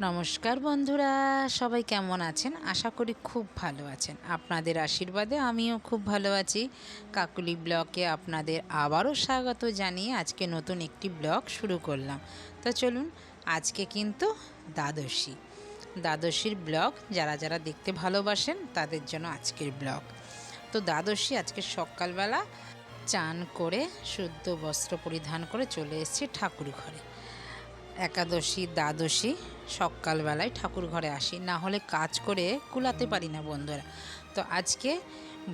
নমস্কার বন্ধুরা, সবাই কেমন আছেন? আশা করি খুব ভালো আছেন। আপনাদের আশীর্বাদে আমিও খুব ভালো আছি। কাকুলি ব্লকে আপনাদের আবারও স্বাগত জানিয়ে আজকে নতুন একটি ব্লগ শুরু করলাম। তো চলুন, আজকে কিন্তু দ্বাদশী। দ্বাদশীর ব্লগ, যারা যারা দেখতে ভালোবাসেন, তাদের জন্য আজকের ব্লগ। তো দ্বাদশী আজকে সকালবেলা চান করে শুদ্ধ বস্ত্র পরিধান করে চলে এসেছি ঠাকুর ঘরে। একাদশী, দ্বাদশী, সকালবেলায় ঠাকুর ঘরে আসি। না হলে কাজ করে কুলাতে পারি না বন্ধুরা। তো আজকে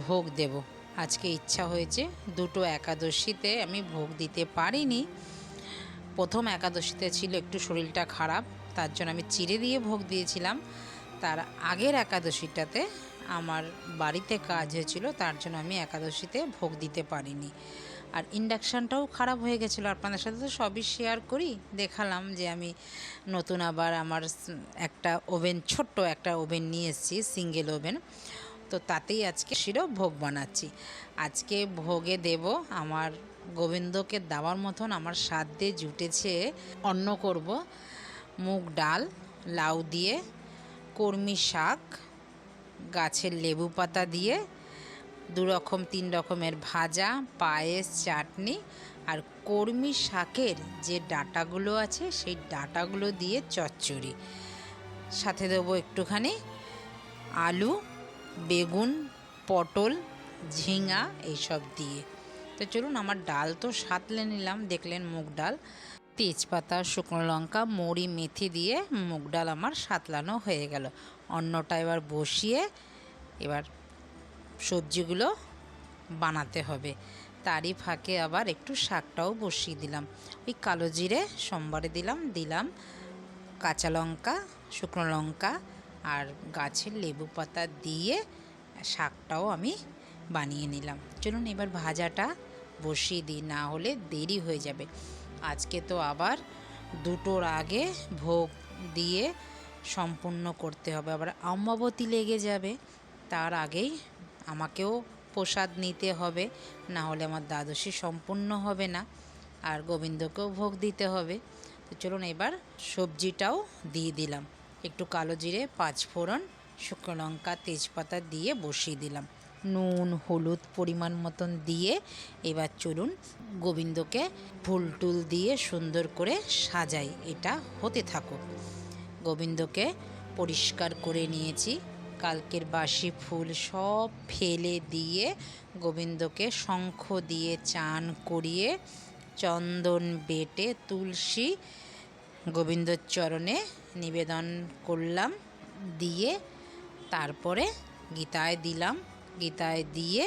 ভোগ দেব। আজকে ইচ্ছা হয়েছে দুটো একাদশীতে আমি ভোগ দিতে পারিনি। প্রথম একাদশীতে ছিল একটু শরীরটা খারাপ, তার জন্য আমি চিড়ে দিয়ে ভোগ দিয়েছিলাম। তার আগের একাদশীটাতে আমার বাড়িতে কাজ হয়েছিল, তার জন্য আমি একাদশীতে ভোগ দিতে পারিনি। আর ইন্ডাকশানটাও খারাপ হয়ে গেছিল। আপনাদের সাথে তো সবই শেয়ার করি। দেখালাম যে আমি নতুন আবার আমার একটা ওভেন ছোট্ট একটা ওভেন নিয়ে এসেছি সিঙ্গেল ওভেন তো তাতেই আজকে শিরো ভোগ বানাচ্ছি। আজকে ভোগে দেব আমার গোবিন্দকে দেওয়ার মতন আমার স্বাদ দিয়ে জুটেছে। অন্ন করব, মুগ ডাল, লাউ দিয়ে কর্মী শাক, গাছের লেবু পাতা দিয়ে দু রকম তিন রকমের ভাজা, পায়েস, চাটনি আর কর্মী শাকের যে ডাটাগুলো আছে, সেই ডাটাগুলো দিয়ে চচ্চড়ি। সাথে দেবো একটুখানি আলু, বেগুন, পটল, ঝিঙা এইসব দিয়ে। তো চলুন, আমার ডাল তো সাতলে নিলাম, দেখলেন মুগ ডাল। তেজপাতা, শুকনো লঙ্কা মুড়ি মেথি দিয়ে মুগ ডাল আমার সাতলানো হয়ে গেল। অন্নটা এবার বসিয়ে এবার সবজিগুলো বানাতে হবে। তারই ফাঁকে আবার একটু শাকটাও বসিয়ে দিলাম। ওই কালো জিরে সোমবারে দিলাম দিলাম কাঁচা লঙ্কা, শুকনো লঙ্কা আর গাছের লেবু পাতা দিয়ে শাকটাও আমি বানিয়ে নিলাম। চলুন এবার ভাজাটা বসিয়ে দিই, না হলে দেরি হয়ে যাবে। আজকে তো আবার দুটোর আগে ভোগ দিয়ে সম্পূর্ণ করতে হবে। আবার অম্বাবতী লেগে যাবে, তার আগেই আমাকেও প্রসাদ নিতে হবে, না হলে আমার দ্বাদশী সম্পূর্ণ হবে না, আর গোবিন্দকেও ভোগ দিতে হবে। তো চলুন এবার সবজিটাও দিয়ে দিলাম। একটু কালো জিরে, পাঁচ ফোড়ন, শুকনো লঙ্কা, তেজপাতা দিয়ে বসিয়ে দিলাম। নুন, হলুদ পরিমাণ মতন দিয়ে এবার চলুন গোবিন্দকে ফুল টুল দিয়ে সুন্দর করে সাজাই। এটা হতে থাকুক। গোবিন্দকে পরিষ্কার করে নিয়েছি। কালকের বাসি ফুল সব ফেলে দিয়ে গোবিন্দকে শঙ্খ দিয়ে চান করিয়ে চন্দন বেটে তুলসী গোবিন্দর চরণে নিবেদন করলাম, দিয়ে তারপরে গীতায় দিলাম। গীতায় দিয়ে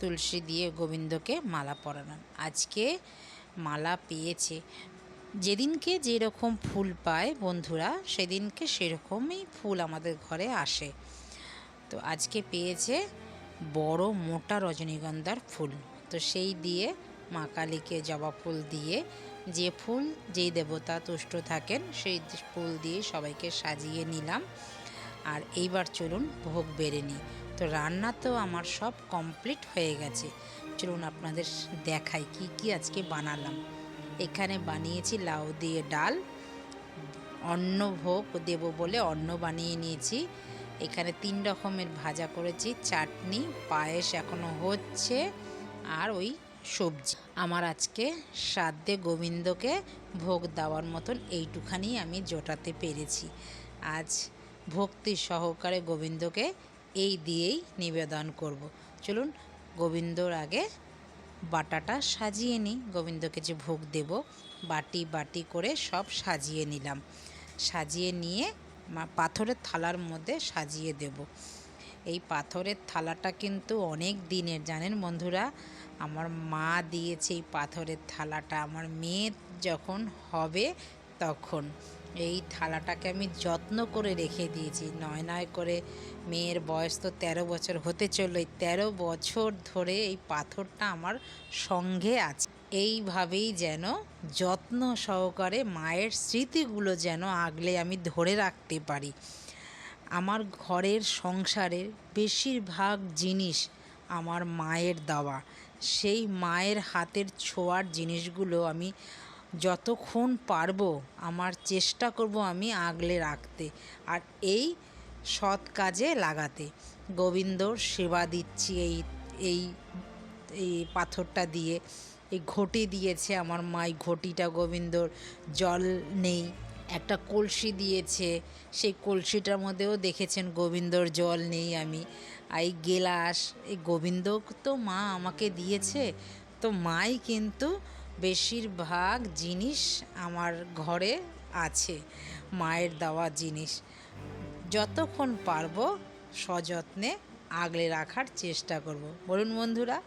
তুলসী দিয়ে গোবিন্দকে মালা পরালাম। আজকে মালা পেয়েছে। যেদিনকে যেরকম ফুল পায় বন্ধুরা, সেদিনকে সেরকমই ফুল আমাদের ঘরে আসে। তো আজকে পেয়েছে বড় মোটা রজনীগন্ধার ফুল। তো সেই দিয়ে মা কালীকে জবা ফুল দিয়ে যে ফুল যেই দেবতা তুষ্ট থাকেন, সেই ফুল দিয়ে সবাইকে সাজিয়ে নিলাম। আর এইবার চলুন ভোগ বেড়ে নিই। তো রান্না তো আমার সব কমপ্লিট হয়ে গেছে। চলুন আপনাদের দেখাই কি কি আজকে বানালাম। এখানে বানিয়েছি লাউ দিয়ে ডাল। অন্ন ভোগ দেব বলে অন্ন বানিয়ে নিয়েছি। এখানে তিন রকমের ভাজা করেছি, চাটনি, পায়েস এখনও হচ্ছে, আর ওই সবজি। আমার আজকে সাধ্যে গোবিন্দকে ভোগ দেওয়ার মতন এইটুখানি আমি জোটাতে পেরেছি। আজ ভক্তি সহকারে গোবিন্দকে এই দিয়েই নিবেদন করব। চলুন গোবিন্দর আগে বাটাটা সাজিয়ে নিই। গোবিন্দকে যে ভোগ দেব, বাটি বাটি করে সব সাজিয়ে নিলাম। সাজিয়ে নিয়ে পাথরের থালার মধ্যে সাজিয়ে দেব। এই পাথরের থালাটা কিন্তু অনেক দিনের, জানেন বন্ধুরা? আমার মা দিয়েছে এই পাথরের থালাটা। আমার মেয়ে যখন হবে তখন। এই থালাটাকে আমি যত্ন করে রেখে দিয়েছি। নয় নয় করে মেয়ের বয়স তো তেরো বছর হতে চলল। এই তেরো বছর ধরে এই পাথরটা আমার সঙ্গে আছে। এইভাবেই যেন যত্ন সহকারে মায়ের স্মৃতিগুলো যেন আগলে আমি ধরে রাখতে পারি। আমার ঘরের সংসারের বেশিরভাগ জিনিস আমার মায়ের দেওয়া। সেই মায়ের হাতের ছোঁয়ার জিনিসগুলো আমি যতক্ষণ পারব, আমার চেষ্টা করব আমি আগলে রাখতে আর এই সৎ কাজে লাগাতে। গোবিন্দর সেবা দিচ্ছি এই এই এই পাথরটা দিয়ে। এই ঘটি দিয়েছে আমার মা, এই ঘটিটা গোবিন্দর জল নেই। একটা কলসি দিয়েছে, সেই কলসিটার মধ্যেও দেখেছেন গোবিন্দর জল নেই আমি। এই গেলাস, এই গোবিন্দ তো মা আমাকে দিয়েছে, তো মাই কিন্তু বেশিরভাগ জিনিস আমার ঘরে আছে, মায়ের দেওয়া জিনিস। যতক্ষণ পারব সযত্নে আগলে রাখার চেষ্টা করব। বলুন বন্ধুরা,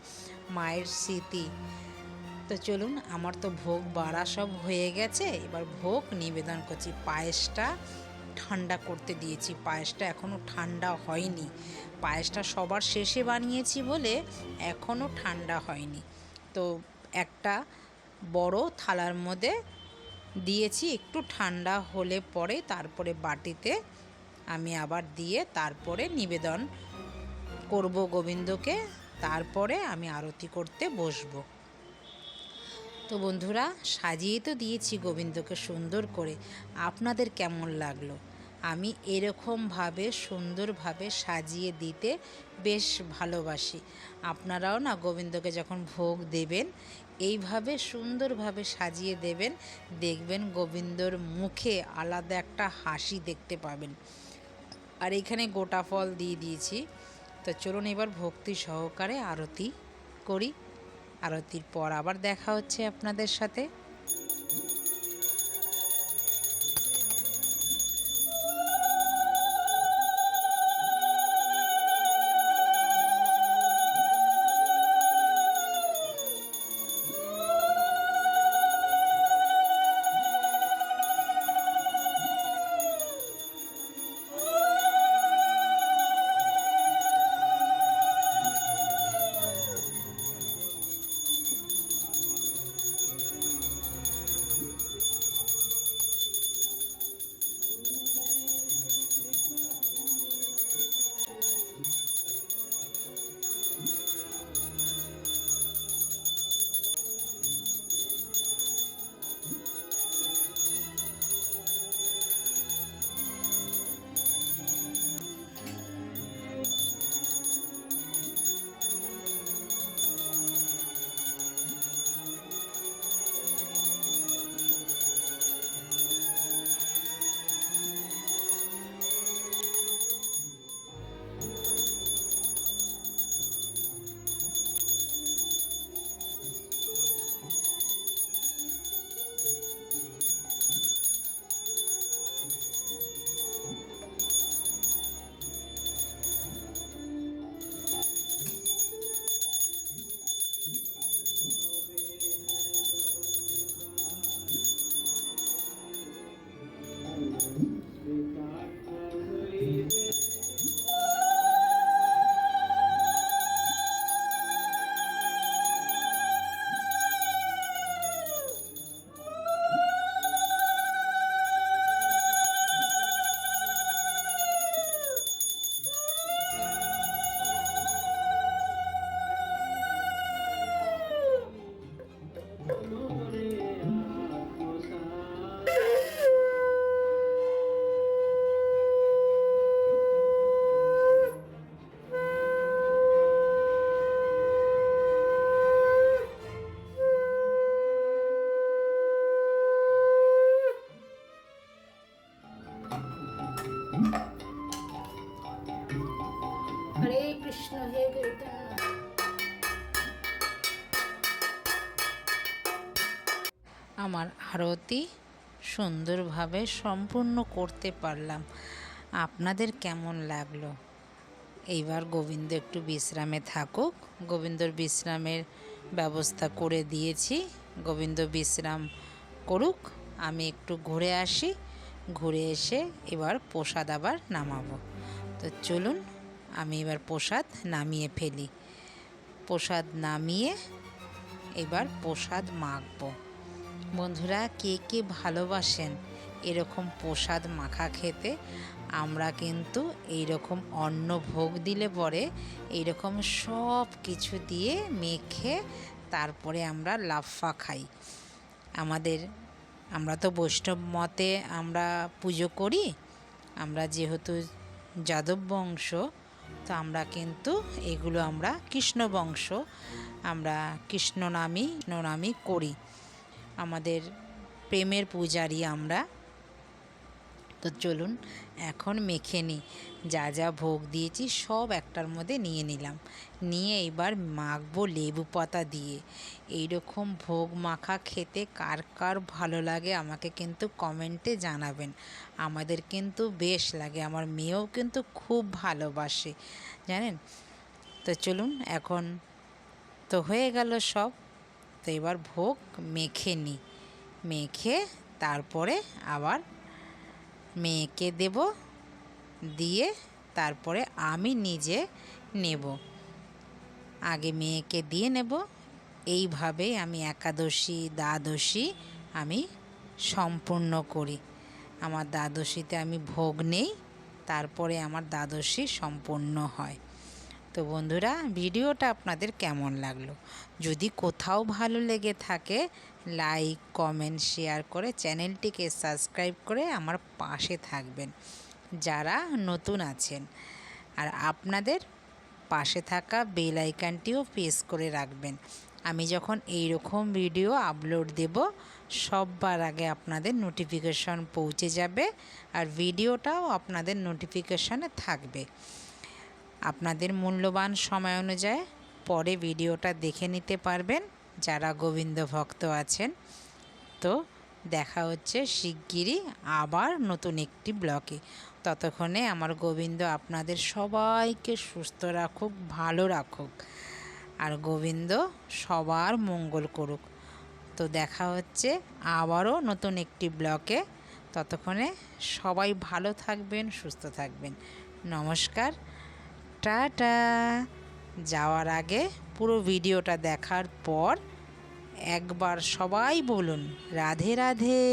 মায়ের স্মৃতি। তো চলুন, আমার তো ভোগ বাড়া সব হয়ে গেছে। এবার ভোগ নিবেদন করছি। পায়েসটা ঠান্ডা করতে দিয়েছি। পায়েসটা এখনও ঠান্ডা হয়নি। পায়েসটা সবার শেষে বানিয়েছি বলে এখনও ঠান্ডা হয়নি। তো একটা বড় থালার মধ্যে দিয়েছি। একটু ঠান্ডা হলে পরে তারপরে বাটিতে আমি আবার দিয়ে তারপরে নিবেদন করব গোবিন্দকে। তারপরে আমি আরতি করতে বসবো। তো বন্ধুরা, সাজিয়ে তো দিয়েছি গোবিন্দকে সুন্দর করে। আপনাদের কেমন লাগল? আমি এরকমভাবে সুন্দরভাবে সাজিয়ে দিতে বেশ ভালোবাসি। আপনারাও না গোবিন্দকে যখন ভোগ দেবেন, এইভাবে সুন্দরভাবে সাজিয়ে দেবেন, দেখবেন গোবিন্দর মুখে আলাদা একটা হাসি দেখতে পাবেন। আর এখানে গোটা ফল দিয়ে দিয়েছি। তো চলুন এবার ভক্তি সহকারে আরতি করি। আরতির পর আবার দেখা হচ্ছে আপনাদের সাথে। আমার আরতি সুন্দরভাবে সম্পূর্ণ করতে পারলাম। আপনাদের কেমন লাগল? এইবার গোবিন্দ একটু বিশ্রামে থাকুক। গোবিন্দর বিশ্রামের ব্যবস্থা করে দিয়েছি। গোবিন্দ বিশ্রাম করুক, আমি একটু ঘুরে আসি। ঘুরে এসে এবার প্রসাদ আবার নামাবো। তো চলুন, আমি এবার প্রসাদ নামিয়ে ফেলি। প্রসাদ নামিয়ে এবার প্রসাদ মাখবো। বন্ধুরা, কে কে ভালোবাসেন? এরকম প্রসাদ মাখা খেতে আমরা কিন্তু এইরকম অন্ন ভোগ দিলে পরে এইরকম সব কিছু দিয়ে মেখে তারপরে আমরা লাফা খাই। আমাদের, আমরা তো বৈষ্ণব মতে আমরা পুজো করি, আমরা যেহেতু যাদব বংশ, তো আমরা কিন্তু এগুলো আমরা কৃষ্ণ বংশ, আমরা কৃষ্ণ নামই নামই করি। আমাদের প্রেমের পূজারি আমরা। তো চলুন, এখন মেখে নিই। যা যা ভোগ দিয়েছি সব একটার মধ্যে নিয়ে নিলাম। নিয়ে এবার মাখবো লেবু পাতা দিয়ে। এইরকম ভোগ মাখা খেতে কার কার ভালো লাগে আমাকে কিন্তু কমেন্টে জানাবেন। আমাদের কিন্তু বেশ লাগে, আমার মেয়েও কিন্তু খুব ভালোবাসে। জানেন? তো চলুন, এখন তো হয়ে গেল সব। তো এবার ভোগ মেখে নিই মেখে তারপরে আবার মেয়েকে দেব, দিয়ে তারপরে আমি নিজে নেব। আগে মেয়েকে দিয়ে নেব। এইভাবেই আমি একাদশী, দ্বাদশী আমি সম্পূর্ণ করি। আমার দ্বাদশীতে আমি ভোগ নেই, তারপরে আমার দ্বাদশী সম্পূর্ণ হয়। তো বন্ধুরা, ভিডিওটা আপনাদের কেমন লাগল? যদি কোথাও ভালো লেগে থাকে লাইক কমেন্ট শেয়ার করে চ্যানেলটিকে সাবস্ক্রাইব করে আমার পাশে থাকবেন। যারা নতুন আছেন, আর আপনাদের পাশে থাকা বেল আইকনটিও প্রেস করে রাখবেন। আমি যখন এই রকম ভিডিও আপলোড দেব, সববার আগে আপনাদের নোটিফিকেশন পৌঁছে যাবে আর ভিডিওটাও আপনাদের নোটিফিকেশনে থাকবে। আপনাদের মূল্যবান সময় অনুযায়ী পরে ভিডিওটা দেখে নিতে পারবেন, যারা গোবিন্দ ভক্ত আছেন। তো দেখা হচ্ছে শিগগিরই আবার নতুন একটি ব্লকে। ততক্ষণে আমার গোবিন্দ আপনাদের সবাইকে সুস্থ রাখুক, ভালো রাখুক। আর গোবিন্দ সবার মঙ্গল করুক। তো দেখা হচ্ছে আবারও নতুন একটি ব্লকে। ততক্ষণে সবাই ভালো থাকবেন, সুস্থ থাকবেন। নমস্কার টাটা। যাওয়ার আগে পুরো ভিডিওটা দেখার পর একবার সবাই বলুন রাধে রাধে।